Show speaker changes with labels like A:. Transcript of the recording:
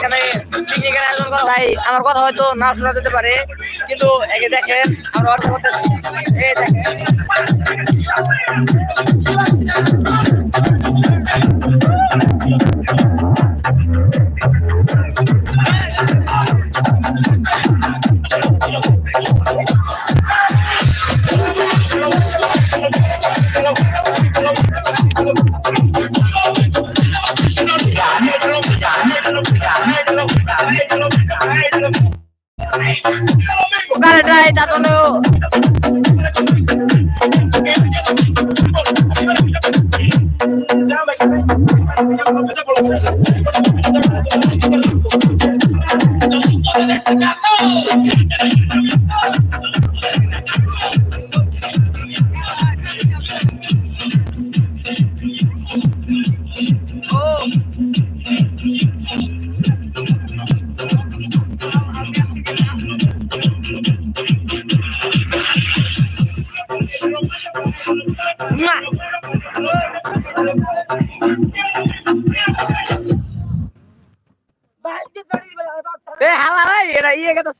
A: এখানে পিকনিকের আয়োজন করা তাই আমার কথা হয়তো না শোনা যেতে পারে, কিন্তু একে দেখেন, আমরা অর্থ করতেছি এই দেখেন ওখানে ট্রাই তার হালা এটা ইয়ে কথা